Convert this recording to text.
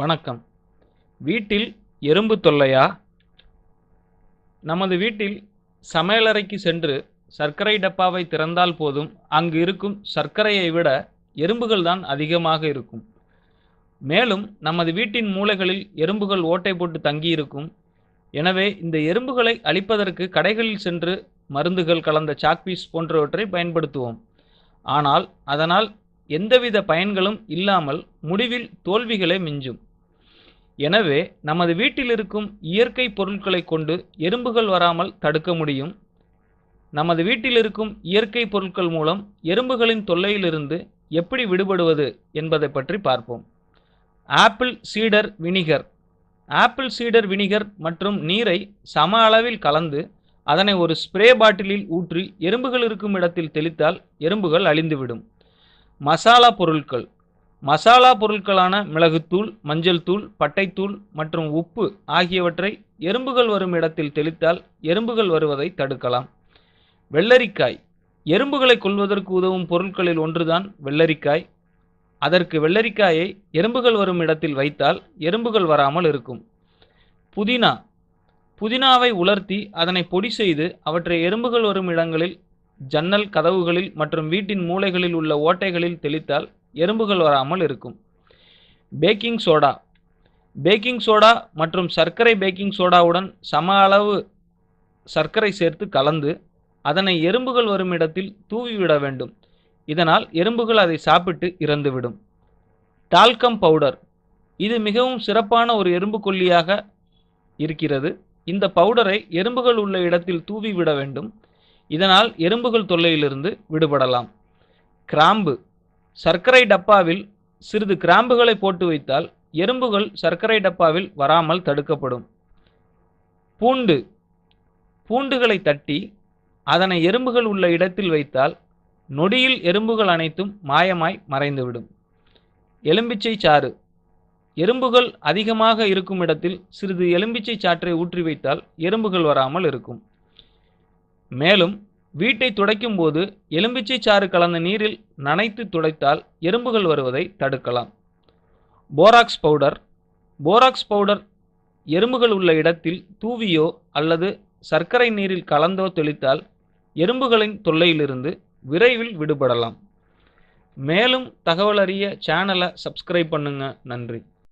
வணக்கம். வீட்டில் எறும்பு தொல்லையா? நமது வீட்டில் சமையலறைக்கு சென்று சர்க்கரை டப்பாவை திறந்தால் போதும். அங்கு இருக்கும் சர்க்கரையை விட எறும்புகள் தான் அதிகமாக இருக்கும். மேலும் நமது வீட்டின் மூலைகளில் எறும்புகள் ஓட்டை போட்டு தங்கியிருக்கும். எனவே இந்த எறும்புகளை அழிப்பதற்கு கடைகளில் சென்று மருந்துகள் கலந்த சாக்பீஸ் போன்றவற்றை பயன்படுத்துவோம். ஆனால் அதனால் எந்தவித பயன்களும் இல்லாமல் முடிவில் தோல்விகளே மிஞ்சும். எனவே நமது வீட்டில் இருக்கும் இயற்கை பொருட்களை கொண்டு எறும்புகள் வராமல் தடுக்க முடியும். நமது வீட்டில் இருக்கும் இயற்கை பொருட்கள் மூலம் எறும்புகளின் தொல்லையிலிருந்து எப்படி விடுபடுவது என்பதை பற்றி பார்ப்போம். ஆப்பிள் சீடர் வினிகர். ஆப்பிள் சீடர் வினிகர் மற்றும் நீரை சம அளவில் கலந்து அதனை ஒரு ஸ்ப்ரே பாட்டிலில் ஊற்றி எறும்புகள் இருக்கும் இடத்தில் தெளித்தால் எறும்புகள் அழிந்துவிடும். மசாலா பொருட்கள். மசாலா பொருட்களான மிளகுத்தூள் மஞ்சள் தூள் பட்டைத்தூள் மற்றும் உப்பு ஆகியவற்றை எறும்புகள் வரும் இடத்தில் தெளித்தால் எறும்புகள் வருவதை தடுக்கலாம். வெள்ளரிக்காய். எறும்புகளை கொல்வதற்கு உதவும் பொருட்களில் ஒன்றுதான் வெள்ளரிக்காய். அதற்கு வெள்ளரிக்காயை எறும்புகள் வரும் இடத்தில் வைத்தால் எறும்புகள் வராமல் இருக்கும். புதினா. புதினாவை உலர்த்தி அதனை பொடி செய்து அவற்றை எறும்புகள் வரும் இடங்களில் ஜன்னல் கதவுகளில் மற்றும் வீட்டின் மூலைகளில் உள்ள ஓட்டைகளில் தெளித்தால் எறும்புகள் வராமல் இருக்கும். Baking soda. பேக்கிங் சோடா மற்றும் சர்க்கரை பேக்கிங் சோடாவுடன் சம அளவு சர்க்கரை சேர்த்து கலந்து அதனை எறும்புகள் வரும் இடத்தில் தூவிவிட வேண்டும். இதனால் எறும்புகள் அதை சாப்பிட்டு இறந்துவிடும். Talcum powder. இது மிகவும் சிறப்பான ஒரு எறும்பு கொல்லியாக இருக்கிறது. இந்த பவுடரை எறும்புகள் உள்ள இடத்தில் தூவி விட வேண்டும். இதனால் எறும்புகள் தொல்லையிலிருந்து விடுபடலாம். கிராம்பு. சர்க்கரை டப்பாவில் சிறிது கிராம்புகளை போட்டு வைத்தால் எறும்புகள் சர்க்கரை டப்பாவில் வராமல் தடுக்கப்படும். பூண்டு. பூண்டுகளை தட்டி அதனை எறும்புகள் உள்ள இடத்தில் வைத்தால் நொடியில் எறும்புகள் அனைத்தும் மாயமாய் மறைந்துவிடும். எலும்பிச்சை சாறு. எறும்புகள் அதிகமாக இருக்கும் இடத்தில் சிறிது எலும்பிச்சை சாற்றை ஊற்றி வைத்தால் எறும்புகள் வராமல் இருக்கும். மேலும் வீட்டை துடைக்கும் போது எலும்பிச்சை சாறு கலந்த நீரில் நனைத்து துடைத்தால் எறும்புகள் வருவதை தடுக்கலாம். Borax powder. போராக்ஸ் பவுடர் எறும்புகள் உள்ள இடத்தில் தூவியோ அல்லது சர்க்கரை நீரில் கலந்தோ தெளித்தால் எறும்புகளின் தொல்லையிலிருந்து விரைவில் விடுபடலாம். மேலும் தகவலறிய சேனலை சப்ஸ்கிரைப் பண்ணுங்க. நன்றி.